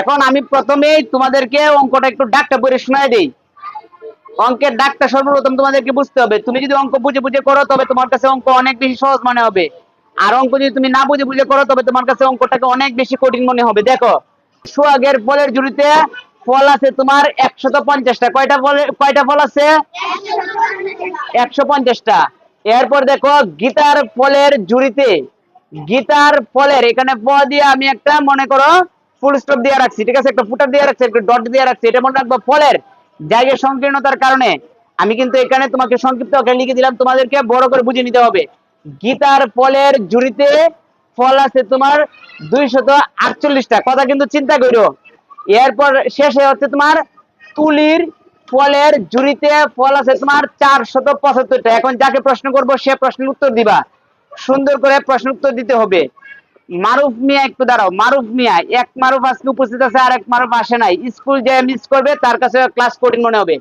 এখন আমি প্রথমেই তোমাদেরকে অঙ্কটা একটু ডাকটা পড়ে শোনায় দিই। অঙ্কের ডাকটা সর্বপ্রথম তোমাদেরকে বুঝতে হবে। তুমি যদি অঙ্ক বুঝে বুঝে করো, তবে তোমার কাছে অঙ্ক অনেক বেশি সহজ মনে হবে। আর অঙ্ক যদি তুমি না বুঝে বুঝে করো, তবে তোমার কাছে অঙ্কটাকে অনেক বেশি কঠিন মনে হবে। দেখো সোহাগের ফলের জুড়িতে ফল আছে তোমার একশত পঞ্চাশটা কয়টা ফল কয়টা ফল আছে? একশো পঞ্চাশটা এরপর দেখো, গীতার ফলের জুড়িতে, গীতার ফলের, এখানে প দিয়ে আমি একটা, মনে করো ফুল স্টপ দিয়ে রাখছি, ঠিক আছে? একটা ফুটার দিয়ে রাখছি, একটা ডট দিয়ে রাখছি, এটা মনে রাখব ফলের জায়গার সংকীর্ণতার কারণে আমি কিন্তু এখানে তোমাকে সংক্ষিপ্ত আকারে লিখে দিলাম, তোমাদেরকে বড় করে বুঝে নিতে হবে। গীতার ফলের জুড়িতে ফল আছে তোমার দুইশত আটচল্লিশটা। কথা কিন্তু চিন্তা করো। এরপর শেষে হচ্ছে তোমার তুলির ফলের জুড়িতে ফল আছে তোমার চারশত পঁচাত্তরটা। এখন যাকে প্রশ্ন করব, সে প্রশ্নের উত্তর দিবা। সুন্দর করে প্রশ্ন উত্তর দিতে হবে। মারুফ মিয়া একটু দাঁড়াও, মারুফ মিয়া, এক মারুফ আজকে উপস্থিত আছে আর এক মারুফ আসে নাই। স্কুল যে মিস করবে, তার কাছে ক্লাস কঠিন মনে হবে।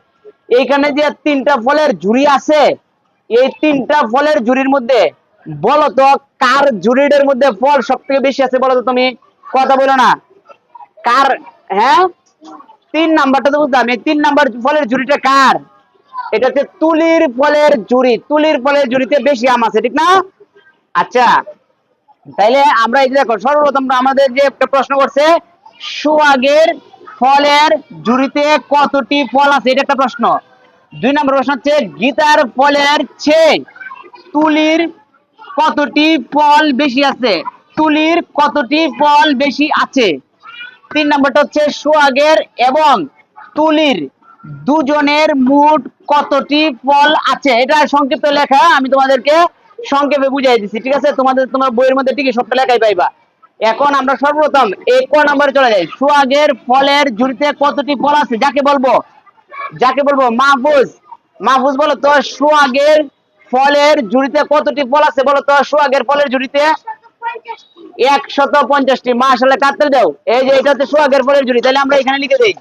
এইখানে যে তিনটা ফলের ঝুড়ি আছে, এই তিনটা ফলের ঝুড়ির মধ্যে বলো তো, কার ঝুড়িটার মধ্যে ফল সব থেকে বেশি আছে বলো তো তুমি? কথা বলো না। কার হ্যাঁ? তিন নাম্বারটা তো বুঝলাম। এই তিন নাম্বার ফলের ঝুড়িটা কার? এটা হচ্ছে তুলির ফলের ঝুড়ি। তুলির ফলের ঝুড়িতে বেশি আম আছে, ঠিক না? আচ্ছা। তাইলে আমরা এই দেখো, সর্বপ্রথম আমাদের যে প্রশ্ন করছে, সুয়াগের ফলের ঝুড়িতে কতটি ফল আছে? এটা একটা প্রশ্ন। দুই নম্বর প্রশ্ন হচ্ছে, গীতার ফলের চেয়ে তুলির কতটি ফল বেশি আছে? তুলির কতটি ফল বেশি আছে? তিন নম্বরটা হচ্ছে সোহাগের এবং তুলির দুজনের মোট কতটি ফল আছে? এটা সংক্ষিপ্ত লেখা, আমি তোমাদেরকে সংক্ষেপে বুঝাই দিচ্ছি ঠিক আছে? তোমাদের, তোমার বইয়ের মধ্যে ঠিকই সবটা লেখাই পাইবা। এখন আমরা সর্বপ্রথম এই ক নম্বরে চলে যাই। সোহাগের ফলের ঝুড়িতে কতটি ফল আছে? যাকে বলব? যাকে বলব? মাহফুজ। মাহফুজ বলো তো সোহাগের ফলের ঝুড়িতে কতটি ফল আছে? বলো তো সোহাগের ফলের ঝুড়িতে একশত পঞ্চাশটি। মা আসলে কাটতে দাও। এই যে, এটা হচ্ছে সোহাগের ফলের ঝুড়ি। তাহলে আমরা এখানে লিখে দিই।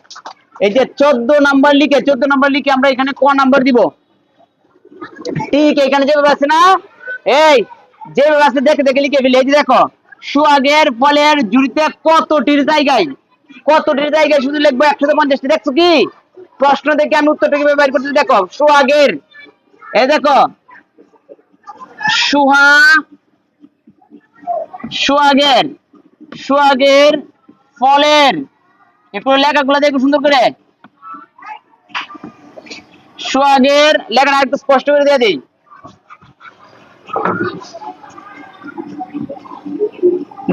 এই যে, চোদ্দ নাম্বার লিখে, চোদ্দ নাম্বার লিখে আমরা এখানে ক নাম্বার দিব? ঠিক, এখানে যেভাবে আছে না? এই, যে আছে দেখে দেখে লিখে ফেলি, এই যে দেখো, সুয়াগের ফলের জুড়িতে কতটির জায়গায়? কতটির জায়গায় শুধু লিখব একশত পঞ্চাশটি দেখছ কি? প্রশ্ন দেখে আমি উত্তরটা কীভাবে বের করতে দেখো সোহাগের এই দেখো, সুহা সোহাগের সোহাগের ফলের একটু লেখাগুলো দেখো সুন্দর করে। সোহাগের লেখাটা একটু স্পষ্ট করে দিয়ে দিই।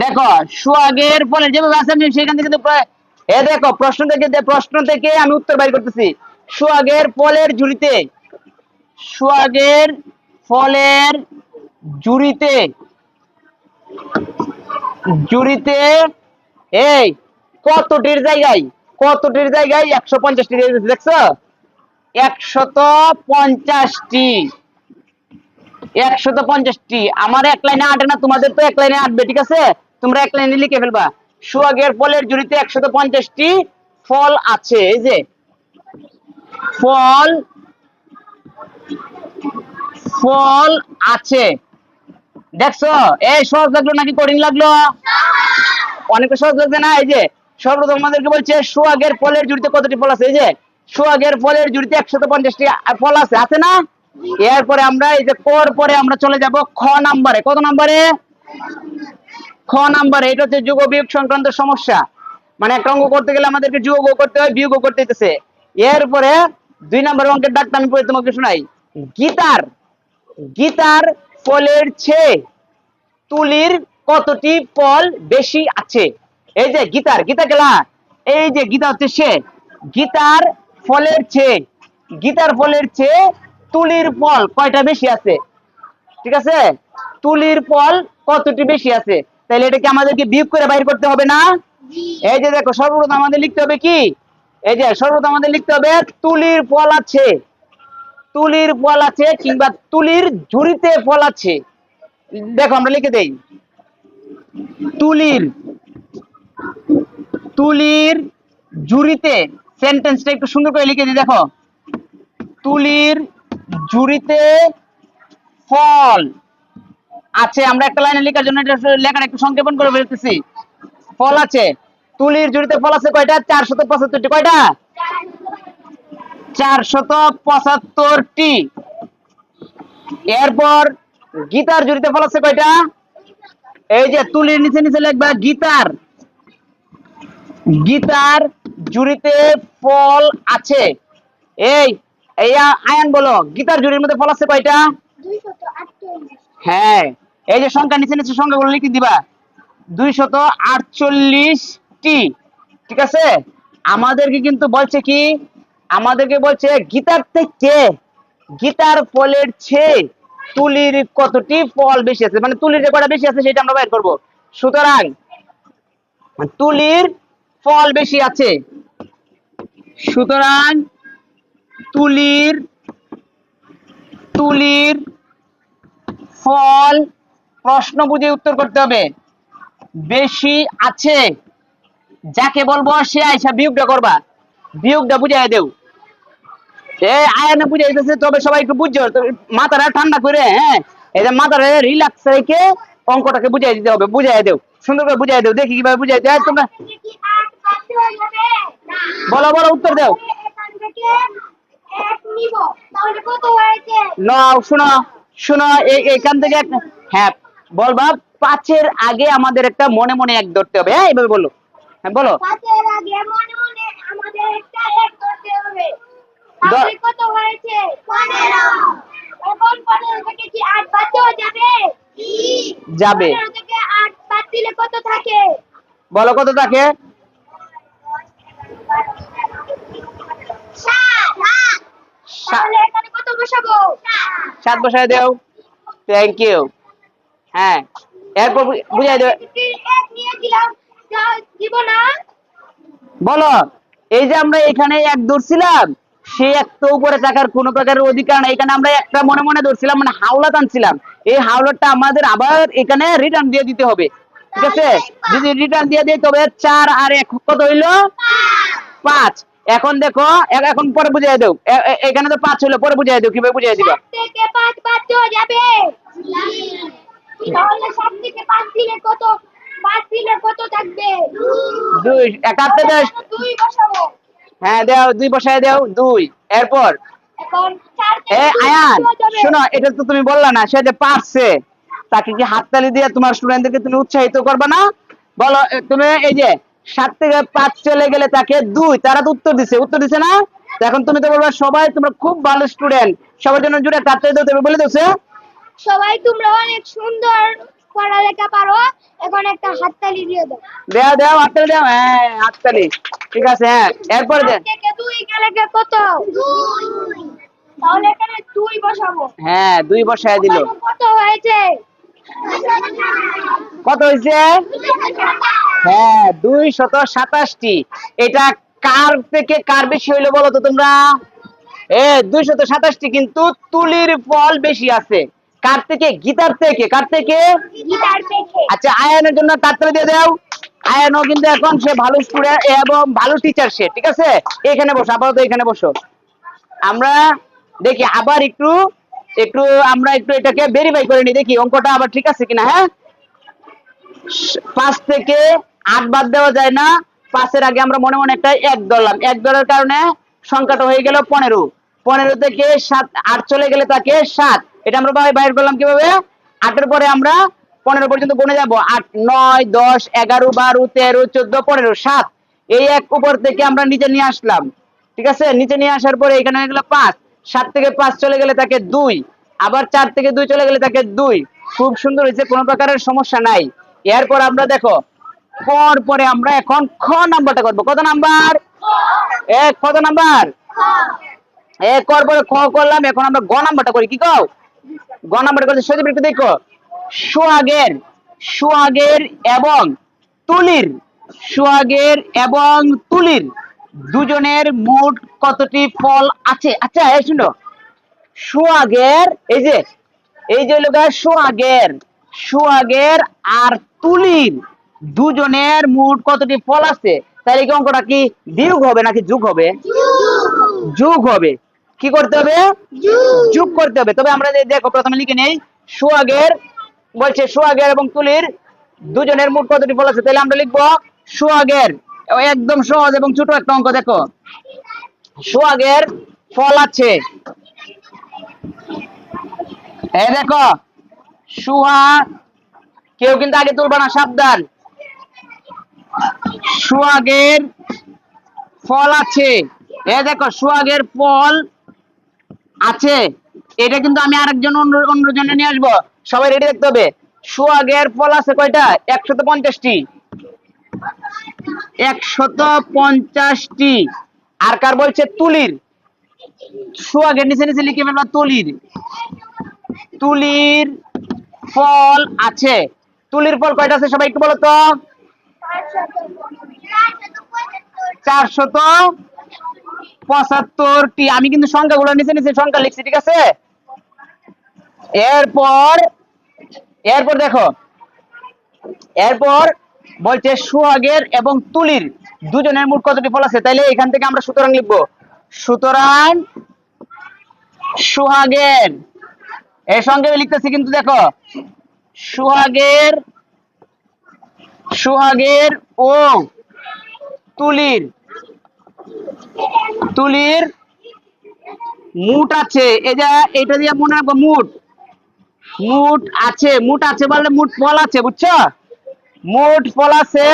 দেখো, সোহাগের ফলের যেভাবে আছে, আমি সেখান থেকে এ দেখো, প্রশ্ন থেকে যে প্রশ্ন থেকে আমি উত্তর বাইর করতেছি। সোহাগের ফলের ঝুড়িতে সোহাগের ফলের ঝুড়িতে জুড়িতে এই কতটির জায়গায় কতটির জায়গায় একশো পঞ্চাশটি দেখছ? একশত পঞ্চাশটি। একশত পঞ্চাশটি। আমার এক লাইনে আটে না, তোমাদের তো এক লাইনে আটবে, ঠিক আছে? তোমরা এক লাইনে লিখে ফেলবা। সুয়াগের ফলের জুড়িতে একশত পঞ্চাশটি ফল আছে, এই যে। ফল ফল আছে। দেখছ? এই সহজ লাগল নাকি কঠিন লাগল? অনেকটা সহজ লাগছে না? এই যে, সর্বপ্রথম আমাদেরকে বলছে সোহাগের ফলের জুড়িতে কতটি ফল আছে? এই যে সোহাগের ফলের জুড়িতে একশত পঞ্চাশটি ফল আছে আছে না? এরপরে আমরা এই যে কর পরে আমরা চলে যাব খ নাম্বারে। কত নাম্বারে? খ নাম্বারে। এটা হচ্ছে যুগ বিয়োগ সংক্রান্ত সমস্যা। মানে একটা অঙ্ক করতে গেলে আমাদেরকে যোগ করতে হয়, বিয়োগ করতে হইতেছে। এরপরে দুই নম্বর অঙ্কের ডাকটা আমি পড়ে তোমাকে শোনাই। গীতার গীতার ফলের চেয়ে তুলির কতটি ফল বেশি আছে? এই যে গীতার, গীতা গেলা এই যে গীতা হচ্ছে সে। গীতার ফলের চেয়ে, গীতার ফলের চেয়ে তুলির ফল কয়টা বেশি আছে? ঠিক আছে? তুলির ফল কতটি বেশি আছে? তাহলে এটাকে আমাদেরকে বিয়োগ করে বাইর করতে হবে না? এই যে দেখো, সর্বপ্রথম আমাদের লিখতে হবে কি? এই যে, সর্বপ্রথম আমাদের লিখতে হবে তুলির ফল আছে। তুলির ফল আছে কিংবা তুলির ঝুড়িতে ফল আছে। দেখো, আমরা লিখে দেই। তুলির তুলির ঝুড়িতে সেন্টেন্সটা একটু সুন্দর করে লিখে দিই, দেখো। তুলির ঝুড়িতে ফল। আছে, আমরা একটা লাইনে লেখার জন্য এটা লেখাটা একটু সংক্ষেপণ করে ফেলতেছি। ফল আছে, তুলির জুড়িতে ফল আছে কয়টা? চারশত পঁচাত্তরটি কয়টা? চারশত পঁচাত্তরটি এরপর গীতার জুড়িতে ফল আছে কয়টা? এই যে তুলির নিচে নিচে লিখবা, গীতার। গীতার জুড়িতে ফল আছে। এই এই আয়ান বলো গীতার জুড়ির মধ্যে ফল আছে কয়টা হ্যাঁ এই যে সংখ্যা নিচে নিচে সংখ্যাগুলো লিখে দিবা। দুইশত আটচল্লিশটি ঠিক আছে? আমাদেরকে কিন্তু বলছে কি? আমাদেরকে বলছে গীতার থেকে গীতার ফলের চেয়ে তুলির কতটি ফল বেশি আছে? মানে তুলির যে কটা বেশি আছে সেটা আমরা বের করব। সুতরাং তুলির ফল বেশি আছে। সুতরাং তুলির তুলির ফল প্রশ্ন বুঝে উত্তর করতে হবে। বেশি আছে। যাকে বলব সে আইসা বিয়োগটা করবা। বিয়োগটা বুঝাই দেও। এ আয়ানে বুঝাই দিতেছে, তবে সবাই একটু বুঝছ মাথাটা ঠান্ডা করে হ্যাঁ? এই যে মাথাটা রিল্যাক্স রেখে অঙ্কটাকে বুঝাই দিতে হবে। বুঝাই দেও। সুন্দর করে বুঝাই দেও। দেখি কীভাবে বুঝাই দেয় তোমরা। বলো বলো, উত্তর দাও। নাও শোনো শোনো এইখান থেকে হ্যাঁ বলবা পাঁচের আগে আমাদের একটা মনে মনে এক ধরতে হবে। হ্যাঁ এইভাবে বলো। হ্যাঁ বলো। পাঁচের আগে মনে মনে আমাদের একটা এক করতে হবে। তাহলে কত হয়েছে? পনেরো। এখন পনেরো থেকে কি আট বাদ দেওয়া যাবে? যাবে। পনেরো থেকে আট বাদ দিলে কত থাকে? বলো কত থাকে? বসাবো? সাত বসায় দেও। থ্যাংক ইউ হ্যাঁ। এরপর বুঝাই দেবে। এক তা বলো এই যে আমরা এখানে এক ধরছিলাম সে একটা উপরে থাকার কোন প্রকারের অধিকার নাই। এখানে আমরা একটা মনে মনে ধরছিলাম মানে হাওলা টানছিলাম। এই হাওলাটা আমাদের আবার এখানে রিটার্ন দিয়ে দিতে হবে। ঠিক আছে? যদি রিটার্ন দিয়ে দিই তবে চার আর এক কত হইল? পাঁচ। এখন দেখো এখন পরে বুঝাই এ- এখানে তো পাঁচ হইল পরে বুঝাই দেও কীভাবে বুঝাই দিবা? থেকে পাঁচ বাদ দেওয়া যাবে। তাহলে সাত থেকে পাঁচ দিলে কত? পাঁচ দিলে কত থাকবে? দুই একাত্তর দুই বসাবো। হ্যাঁ দেও দুই বসায় দেও দুই। এরপর? এ আয়ান। শোনো এটা তো তুমি বললা না সে যে পারছে তাকে কি হাততালি দিয়ে তোমার স্টুডেন্টদেরকে তুমি উৎসাহিত করবে না? বলো তুমি এই যে সাত থেকে পাঁচ চলে গেলে তাকে দুই। তারা তো উত্তর দিছে। উত্তর দিছে না? এখন তুমি তো বলবা সবাই তোমরা খুব ভালো স্টুডেন্ট সবার জন্য জুড়ে কাটতে দাও তুমি বলে দিচ্ছে সবাই তোমরা অনেক সুন্দর পড়ালেখা পারো। এখন একটা হাততালি দিয়ে দাও। দেও দেও হাততালি দেও। হ্যাঁ হাততালি। ঠিক আছে হ্যাঁ। এরপরে দে। থেকে দুই গেলে গে কত? দুই। তাহলে এখানে দুই বসাবো। হ্যাঁ দুই বসায় দিল। কত হয়েছে? কত হয়েছে? হ্যাঁ দুই শত সাতাশটি। এটা কার থেকে কার বেশি হইল বলো তো তোমরা? এ দুই শত সাতাশটি কিন্তু তুলির ফল বেশি আছে। কার থেকে? গীতার থেকে। কার থেকে? আচ্ছা আয়ানের জন্য কাটতে দিয়ে দাও। আয়ানও কিন্তু এখন সে ভালো স্টুডেন্ট এবং ভালো টিচার সে ঠিক আছে? এখানে বসো আপাতত এখানে বসো। আমরা দেখি আবার একটু একটু আমরা একটু এটাকে ভেরিফাই করে নিই। দেখি অঙ্কটা আবার ঠিক আছে কিনা হ্যাঁ? পাঁচ থেকে আট বাদ দেওয়া যায় না, পাঁচের আগে আমরা মনে মনে একটা এক ধরলাম। এক ধরার কারণে সংখ্যাটা হয়ে গেল পনেরো। পনেরো থেকে সাত, আট চলে গেলে তাকে সাত। এটা আমরা বাই- বাইর করলাম কীভাবে? আটের পরে আমরা পনেরো পর্যন্ত গুনে যাব। আট, নয়, দশ, এগারো, বারো, তেরো, চোদ্দ, পনেরো, সাত। এই এক উপর থেকে আমরা নিচে নিয়ে আসলাম। ঠিক আছে? নিচে নিয়ে আসার পরে এখানে হয়ে গেল পাঁচ। সাত থেকে পাঁচ চলে গেলে তাকে দুই। আবার চার থেকে দুই চলে গেলে তাকে দুই। খুব সুন্দর হয়েছে, কোনো প্রকারের সমস্যা নাই। এরপর আমরা দেখো পর পরে আমরা এখন খ নাম্বারটা করব। কত নাম্বার? এক, কত নাম্বার? এক কর পরে খ করলাম, এখন আমরা গ নাম্বারটা করি। কি কও? গ নাম্বারটা করতে সজীব একটু দেখো। সোহাগের সোহাগের এবং তুলির, সোহাগের এবং তুলির দুজনের মোট কতটি ফল আছে? আচ্ছা এই শুনো। সোহাগের, এই যে এই যে লোক সোহাগের সোহাগের আর তুলির। দুজনের মোট কতটি ফল আছে? তাহলে কি অঙ্কটা কি বিয়োগ হবে নাকি যোগ হবে? যোগ হবে। কি করতে হবে? যোগ করতে হবে। তবে আমরা দেখো, প্রথমে লিখে নেই সোহাগের বলছে সোহাগের এবং তুলির দুজনের মোট কতটি ফল আছে? তাহলে আমরা লিখব সোহাগের একদম সহজ এবং ছোট একটা অঙ্ক, দেখো। সোহাগের ফল আছে। এই দেখো সুহাগ কেউ কিন্তু আগে তুলবা না, সাবধান। সুহাগের ফল আছে। এ দেখো, সুহাগের ফল আছে। এটা কিন্তু আমি আরেকজন অন্য অন্য জনে নিয়ে আসব। সবাই রেডি দেখতে হবে। সুহাগের ফল আছে কয়টা? একশত পঞ্চাশটি। একশত পঞ্চাশটি। আর কার বলছে? তুলির। সুহাগের নিচে নিচে লিখে ফেলবা, তুলির। তুলির ফল আছে। তুলির ফল কয়টা আছে সবাই একটু বলো তো। চারশত পঁচাত্তরটি আমি কিন্তু নিচে নিচে সংখ্যা লিখছি, ঠিক আছে? এরপর এরপর দেখো। এরপর বলছে সুহাগের এবং তুলির দুজনের মোট কতটি ফল আছে? তাইলে এখান থেকে আমরা সুতরাং লিখব। সুতরাং সুহাগের, এর সঙ্গে লিখতেছি কিন্তু দেখো, সুহাগের সুহাগের ও তুলির তুলির মুট আছে। যে এটা দিয়ে মনে রাখব মুট। মুট আছে মুট আছে বললে মুট ফল আছে, বুঝছ? মুট ফল আছে।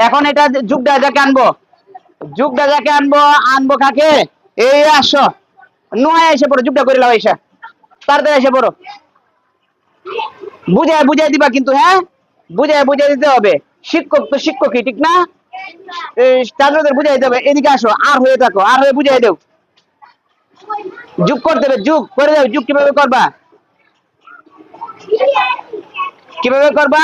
এখন এটা যুগটা যাকে আনব। যুগটা যাকে আনব আনব কাকে? এই আসো। নয় এসে পড়ো, যুগটা করে লাও এসে। তাড়াতাড়ি এসে পড়ো। বুঝায় বুঝাই দিবা কিন্তু হ্যাঁ? বুঝায় বুঝাই দিতে হবে। শিক্ষক তো শিক্ষকই, ঠিক না? ছাত্রদের বুঝাই দিতে হবে। এদিকে আসো, আর হয়ে থাকো, আর হয়ে বুঝাই দেও। যুগ করতে হবে, যুগ। করে দাও, যুগ কীভাবে করবা? কীভাবে করবা?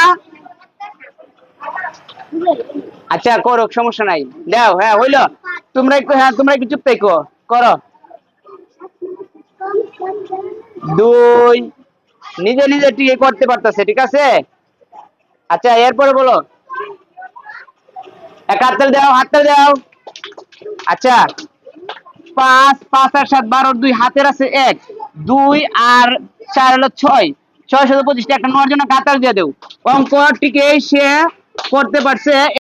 আচ্ছা করো, সমস্যা নাই। দাও হ্যাঁ হইল। তোমরা একটু হ্যাঁ তোমরা একটু চুপ থাকো। করো। দুই। নিজে নিজে ঠিক করতে পারতেছে, ঠিক আছে? আচ্ছা এরপরে বলো। এক হাততাল দাও হাততাল দাও। আচ্ছা পাঁচ পাঁচ আর সাত, বারো, দুই, হাতের আছে এক, দুই, আর চার হলো ছয়। ছয় শত পঁচিশটা একটা নেওয়ার জন্য কাতাল দিয়ে দেও। অঙ্কটিকে সে করতে পারছে